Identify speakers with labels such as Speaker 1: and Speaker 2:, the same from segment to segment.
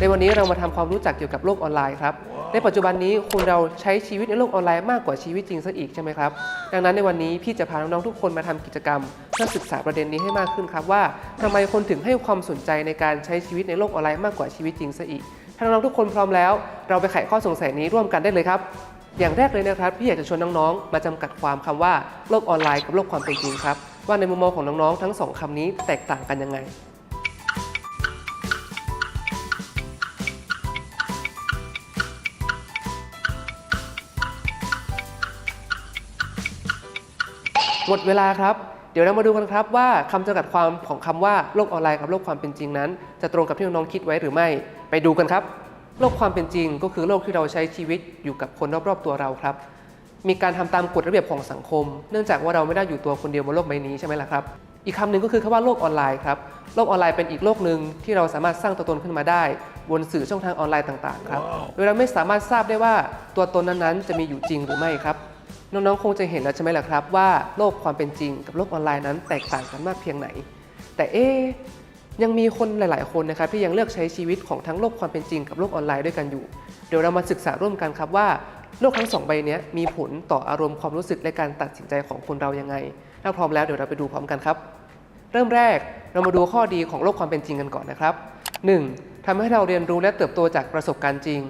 Speaker 1: ในวันนี้เรามาทำความรู้จักเกี่ยวกับโลกออนไลน์ครับ ในปัจจุบันนี้คนเราใช้ชีวิตในโลกออนไลน์มากกว่าชีวิตจริงซะอีกใช่ไหมครับ ดังนั้นในวันนี้พี่จะพาน้องๆทุกคนมาทำกิจกรรม เพื่อศึกษาประเด็นนี้ให้มากขึ้นครับว่าทำไมคนถึงให้ความสนใจในการใช้ชีวิตในโลกออนไลน์มากกว่าชีวิตจริงซะอีกถ้าน้องๆทุกคนพร้อมแล้ว เราไปไขข้อสงสัยนี้ร่วมกันได้เลยครับ อย่างแรกเลยนะครับพี่อยากจะชวนน้องๆ มาจำกัดความคำว่าโลกออนไลน์กับโลกความเป็นจริงครับว่าในมุมมองของน้องๆทั้งสองคำนี้แตกต่างกันยังไง หมดเวลาครับ เดี๋ยวเรามาดูกันครับว่าคำจำกัดความของคำว่าโลกออนไลน์กับโลกความเป็นจริงนั้น จะตรงกับที่น้องๆคิดไว้หรือไม่ ไปดูกันครับ โลกความเป็นจริง ก็คือโลกที่เราใช้ชีวิตอยู่กับคนรอบๆตัวเราครับ มีการทำตามกฎระเบียบของสังคม เนื่องจากว่าเราไม่ได้อยู่ตัวคนเดียวบนโลกใบนี้ใช่ไหมล่ะครับ อีกคำหนึ่งก็คือคำว่าโลกออนไลน์ครับ โลกออนไลน์เป็นอีกโลกหนึ่งที่เราสามารถสร้างตัวตนขึ้นมาได้ บนสื่อช่องทางออนไลน์ต่างๆครับ โดยเราไม่สามารถทราบได้ว่าตัวตนนั้นๆ จะมีอยู่จริงหรือไม่ครับ น้องๆ คงจะเห็นแล้วใช่ไหมล่ะครับว่าโลกความเป็นจริงกับโลกออนไลน์นั้นแตกต่างกันมากเพียงไหน แต่เอ๊ยังมีคนหลาย ๆ คนนะครับที่ยังเลือกใช้ชีวิตของทั้งโลกความเป็นจริงกับโลกออนไลน์ด้วยกันอยู่ เดี๋ยวเรามาศึกษาร่วมกันครับว่าโลกทั้งสองใบนี้มีผลต่ออารมณ์ความรู้สึกและการตัดสินใจของคนเรายังไง ถ้าพร้อมแล้วเดี๋ยวเราไปดูพร้อมกันครับ เริ่มแรกเรามาดูข้อดีของโลกความเป็นจริงกันก่อนนะครับ 1. ทำให้เราเรียนรู้และเติบโตจากประสบการณ์จริง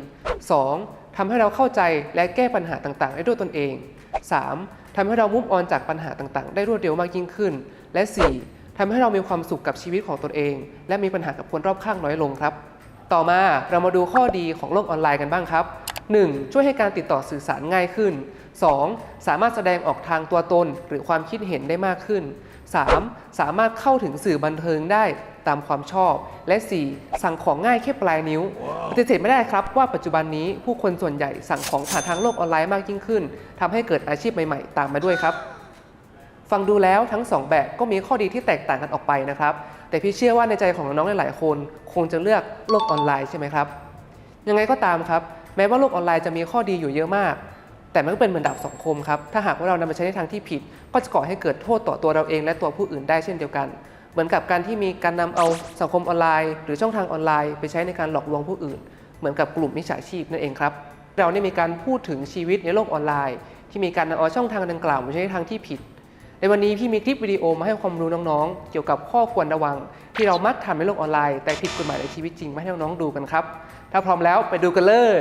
Speaker 1: 2. ทำให้เราเข้าใจและแก้ปัญหาต่างๆ ได้ด้วยตนเอง 3. ทำให้เรามุ่งออนจากปัญหาต่างๆ ได้รวดเร็วมากยิ่งขึ้น และ 4. ทำให้เรามีความสุขกับชีวิตของตนเอง และมีปัญหากับคนรอบข้างน้อยลงครับ ต่อมาเรามาดูข้อดีของโลกออนไลน์กันบ้างครับ 1. ช่วยให้การติดต่อสื่อสารง่ายขึ้น 2. สามารถแสดงออกทางตัวตนหรือความคิดเห็นได้มากขึ้น 3. สามารถเข้าถึงสื่อบันเทิงได้ ตามความชอบ และ 4. สั่งของง่ายแค่ปลายนิ้วปฏิเสธไม่ได้ครับว่าปัจจุบันนี้ผู้คนส่วนใหญ่สั่งของผ่านทางโลกออนไลน์มากยิ่งขึ้นทำให้เกิดอาชีพใหม่ๆ ตามมาด้วยครับฟังดูแล้วทั้งสองแบบก็มีข้อดีที่แตกต่างกันออกไปนะครับ แต่พี่เชื่อว่าในใจของน้องๆหลายๆคนคงจะเลือกโลกออนไลน์ใช่ไหมครับ ยังไงก็ตามครับ แม้ว่าโลกออนไลน์จะมีข้อดีอยู่เยอะมาก แต่มันก็เป็นเหมือนดาบสองคมครับ ถ้าหากว่าเรานำมาใช้ในทางที่ผิด ก็จะก่อให้เกิดโทษต่อตัวเราเองและตัวผู้อื่นได้เช่นเดียวกัน เหมือนกับการที่มีการนำเอาสังคมออนไลน์ หรือช่องทางออนไลน์ไปใช้ในการหลอกลวงผู้อื่น เหมือนกับกลุ่มมิจฉาชีพนั่นเองครับ เราได้มีการพูดถึงชีวิตในโลกออนไลน์ ที่มีการนำเอาช่องทางดังกล่าวมาใช้ในทางที่ผิด ในวันนี้พี่มีคลิปวิดีโอมาให้ความรู้น้องๆ เกี่ยวกับข้อควรระวัง ที่เรามักทำในโลกออนไลน์ แต่ผิดกฎหมายในชีวิตจริงมาให้น้องๆดูกันครับ ถ้าพร้อมแล้วไปดูกันเลย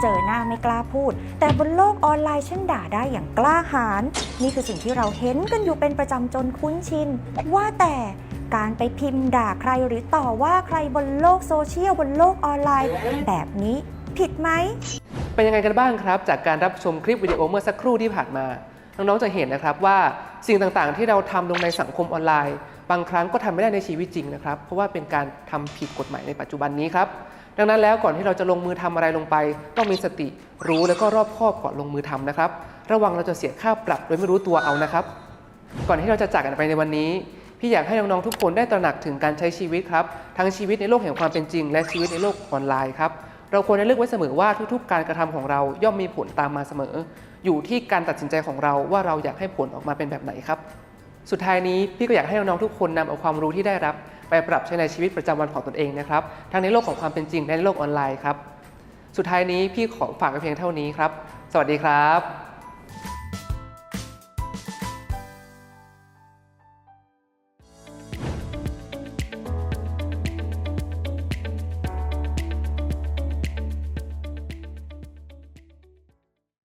Speaker 2: เจอหน้าไม่กล้าพูด แต่บนโลกออนไลน์ฉันด่าได้อย่างกล้าหาญนี่คือสิ่งที่เราเห็นกันอยู่เป็นประจำจนคุ้นชิน ว่าแต่การไปพิมพ์ด่าใครหรือต่อว่าใครบนโลกโซเชียลบนโลกออนไลน์ แบบนี้ผิดไหม
Speaker 1: เป็นยังไงกันบ้างครับ จากการรับชมคลิปวิดีโอเมื่อสักครู่ที่ผ่านมา น้องๆจะเห็นนะครับว่าสิ่งต่างๆ ที่เราทำลงในสังคมออนไลน์ บางครั้งก็ทำไม่ได้ในชีวิตจริงนะครับ เพราะว่าเป็นการทำผิดกฎหมายในปัจจุบันนี้ครับ ดังนั้นแล้วก่อนที่เราจะลงมือทำอะไรลงไป ต้องมีสติรู้แล้วก็รอบคอบก่อนลงมือทำนะครับ ระวังเราจะเสียค่าปรับโดยไม่รู้ตัวเอานะครับ ก่อนที่เราจะจากกันไปในวันนี้พี่อยากให้น้องๆทุกคนได้ตระหนักถึงการใช้ชีวิตครับทั้งชีวิตในโลกแห่งความเป็นจริง และชีวิตในโลกออนไลน์ครับเราควรจะเลือกไว้เสมอว่าทุกๆ การกระทำของเราย่อมมีผลตามมาเสมอ อยู่ที่การตัดสินใจของเราว่าเราอยากให้ผลออกมาเป็นแบบไหนครับ สุดท้ายนี้พี่ก็อยากให้น้องๆทุกคนนำเอาความรู้ที่ได้รับ ไปปรับใช้ในชีวิตประจำวันของตนเองนะครับทั้งในโลกของความเป็นจริงและในโลกออนไลน์ครับ สุดท้ายนี้พี่ขอฝากไว้เพียงเท่านี้ครับ สวัสดีครับ